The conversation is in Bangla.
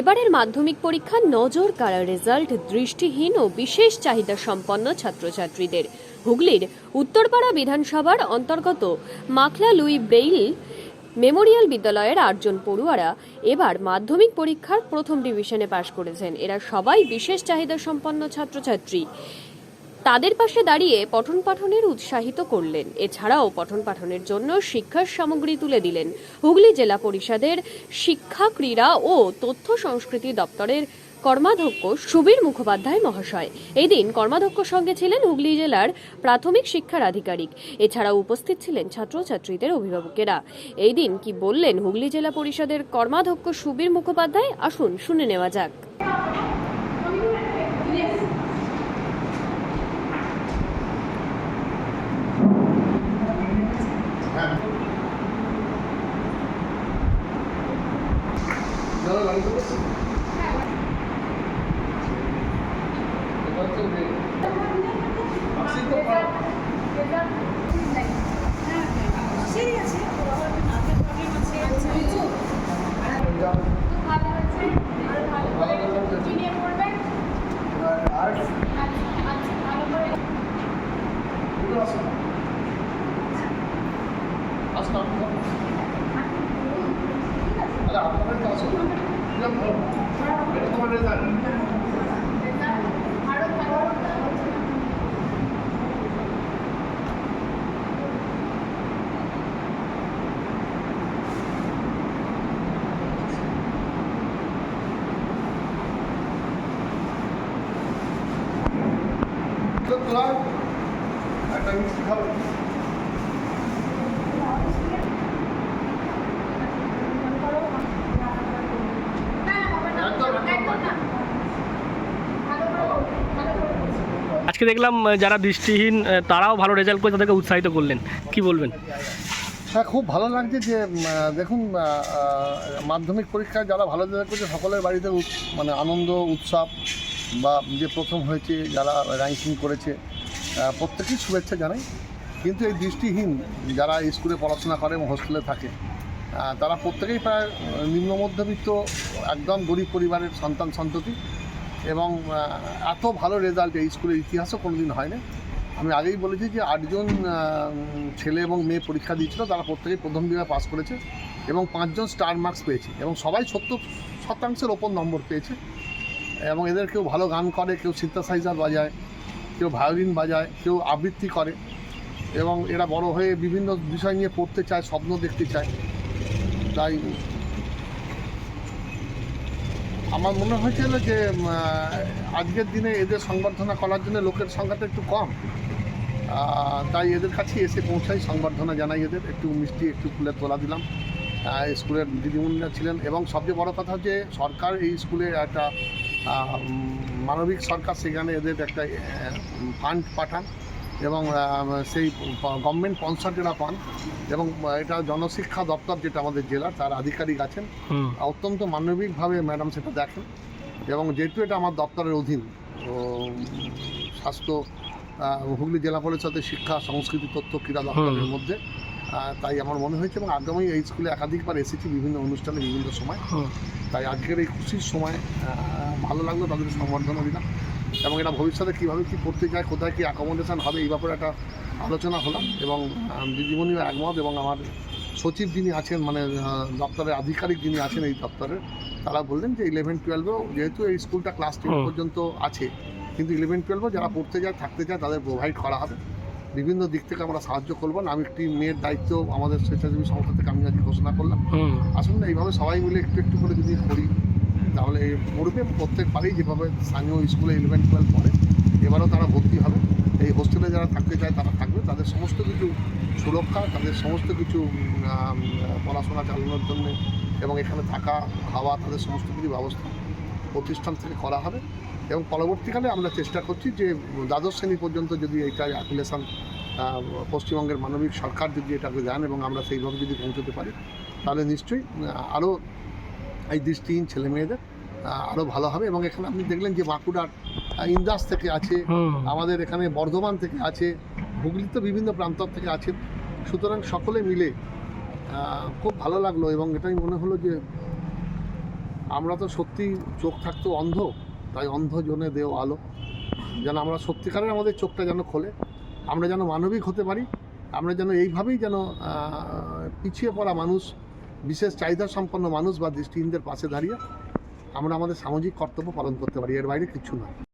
এবারের মাধ্যমিক পরীক্ষা নজর কাড়া রেজাল্ট দৃষ্টিহীন ও বিশেষ চাহিদা সম্পন্ন ছাত্রছাত্রীদের। হুগলির উত্তরপাড়া বিধানসভার অন্তর্গত মাখলা লুই ব্রেইল মেমোরিয়াল বিদ্যালয়ের আটজন পড়ুয়ারা এবার মাধ্যমিক পরীক্ষার প্রথম ডিভিশনে পাশ করেছেন। এরা সবাই বিশেষ চাহিদা সম্পন্ন ছাত্রছাত্রী। তাদের পাশে দাঁড়িয়ে পঠন পাঠনের উৎসাহিত করলেন। এছাড়াও পঠন পাঠনের জন্য শিক্ষার সামগ্রী তুলে দিলেন। হুগলি জেলা পরিষদের শিক্ষা, ক্রীড়া ও তথ্য সংস্কৃতি দপ্তরের কর্মাধ্যক্ষ সুবীর মুখোপাধ্যায় মহাশয়। এই দিন কর্মাধ্যক্ষ সঙ্গে ছিলেন হুগলি জেলার প্রাথমিক শিক্ষার আধিকারিক। এছাড়াও উপস্থিত ছিলেন ছাত্রছাত্রীদের অভিভাবকেরা। এই দিন কি বললেন হুগলি জেলা পরিষদের কর্মাধ্যক্ষ সুবীর মুখোপাধ্যায়? আসুন শুনে নেওয়া যাক। একটা মিষ্টি খাবে আজকে দেখলাম যারা দৃষ্টিহীন তারাও ভালো রেজাল্ট করে তাদেরকে উৎসাহিত করলেন। কি বলবেন? হ্যাঁ খুব ভালো লাগছে যে দেখুন মাধ্যমিক পরীক্ষায় যারা ভালো রেজাল্ট করছে, সকলের বাড়িতে মানে আনন্দ, উৎসব বা যে প্রথম হয়েছে, যারা র্যাঙ্কিং করেছে প্রত্যেকেই শুভেচ্ছা জানাই। কিন্তু এই দৃষ্টিহীন যারা স্কুলে পড়াশোনা করে এবং হোস্টেলে থাকে তারা প্রত্যেকেই প্রায় নিম্ন মধ্যবিত্ত, একদম গরিব পরিবারের সন্তান সন্ততি এবং এত ভালো রেজাল্ট এই স্কুলের ইতিহাসও কোনোদিন হয় না আমি আগেই বলেছি যে আটজন ছেলে এবং মেয়ে পরীক্ষা দিয়েছিল, তারা প্রত্যেকেই প্রথম বিভাগে পাস করেছে এবং পাঁচজন স্টার মার্কস পেয়েছে এবং সবাই সত্তর শতাংশের ওপর নম্বর পেয়েছে। এবং এদের কেউ ভালো গান করে, কেউ সিন্থাসাইজার বাজায়, কেউ ভায়োলিন বাজায়, কেউ আবৃত্তি করে এবং এরা বড় হয়ে বিভিন্ন বিষয় নিয়ে পড়তে চায়, স্বপ্ন দেখতে চায়। তাই আমার মনে হয়েছিল যে আজকের দিনে এদের সংবর্ধনা করার জন্য লোকের সংখ্যাটা একটু কম। তাই এদের কাছে এসে পৌঁছাই, সংবর্ধনা জানাই এদের। একটু মিষ্টি, একটু ফুলের তোলা দিলাম। স্কুলের দিদিমণিরা ছিলেন এবং সবচেয়ে বড় কথা যে, সরকার এই স্কুলে একটা মানবিক সরকার, সেখানে এদের একটা ফান্ড পাঠান। এবং সেই গভর্নমেন্ট স্পন্সার এরা পান এবং এটা জনশিক্ষা দপ্তর যেটা আমাদের জেলার তার আধিকারিক আছেন। অত্যন্ত মানবিকভাবে ম্যাডাম সেটা দেখেন এবং যেহেতু এটা আমার দপ্তরের অধীন স্বাস্থ্য হুগলি জেলা পরিষদের শিক্ষা সংস্কৃতি তথ্য ক্রীড়া দপ্তরের মধ্যে তাই আমার মনে হয়েছে এবং আগামী এই স্কুলে একাধিকবার এসেছি বিভিন্ন অনুষ্ঠানে বিভিন্ন সময়। তাই আজকের এই খুশির সময় ভালো লাগল তাদের সম্বর্ধনা দিলাম। এবং এটা ভবিষ্যতে কীভাবে কী করতে চায় কোথায় কী অ্যাকোমোডেশন হবে এই ব্যাপারে একটা আলোচনা হলাম এবং দিদিমণিও একমত এবং আমার সচিব যিনি আছেন মানে দপ্তরের আধিকারিক যিনি আছেন এই দপ্তরের তারা বললেন যে ইলেভেন টুয়েলভেও যেহেতু এই স্কুলটা ক্লাস টেন পর্যন্ত আছে কিন্তু ইলেভেন টুয়েলভও যারা পড়তে যায় থাকতে চায় তাদের প্রোভাইড করা হবে। বিভিন্ন দিক থেকে আমরা সাহায্য করব আমি একটি মেয়ের দায়িত্ব আমাদের স্বেচ্ছাসেবী সংস্থা থেকে আমি আজকে ঘোষণা করলাম। আসুন না এইভাবে সবাই মিলে একটু একটু করে যদি করি তাহলে পড়বে প্রত্যেক বারেই যেভাবে স্থানীয় স্কুলে ইলেভেন টুয়েলভ পড়ে, এবারও তারা ভর্তি হবে। এই হোস্টেলে যারা থাকতে চায় তারা থাকবে। তাদের সমস্ত কিছু সুরক্ষা, তাদের সমস্ত কিছু পড়াশোনা চালানোর জন্য এবং এখানে থাকা, খাওয়া, তাদের সমস্ত কিছু ব্যবস্থা প্রতিষ্ঠান থেকে করা হবে। এবং পরবর্তীকালে আমরা চেষ্টা করছি যে দ্বাদশ শ্রেণি পর্যন্ত যদি এইটা অ্যাপ্লিকেশন পশ্চিমবঙ্গের মানবিক সরকার যদি এটাকে দেন এবং আমরা সেইভাবে যদি পৌঁছতে পারি, তাহলে নিশ্চয়ই আরও এই দৃষ্টিহীন ছেলে মেয়েদের আরও ভালো হবে। এবং এখানে আপনি দেখলেন যে বাঁকুড়ার ইন্দাস থেকে আছে আমাদের এখানে বর্ধমান থেকে আছে হুগলি তো বিভিন্ন প্রান্ত থেকে আছে সুতরাং সকলে মিলে খুব ভালো লাগল এবং এটাই মনে হলো যে আমরা তো সত্যি চোখ থাকতো অন্ধ তাই অন্ধ জনে দেও আলো। যেন আমরা সত্যিকারের আমাদের চোখটা যেন খোলে আমরা যেন মানবিক হতে পারি আমরা যেন এইভাবেই যেন পিছিয়ে পড়া মানুষ বিশেষ চাহিদা সম্পন্ন মানুষ বা দৃষ্টিহীনদের পাশে দাঁড়িয়ে আমরা আমাদের সামাজিক কর্তব্য পালন করতে পারি। এর বাইরে কিছু না।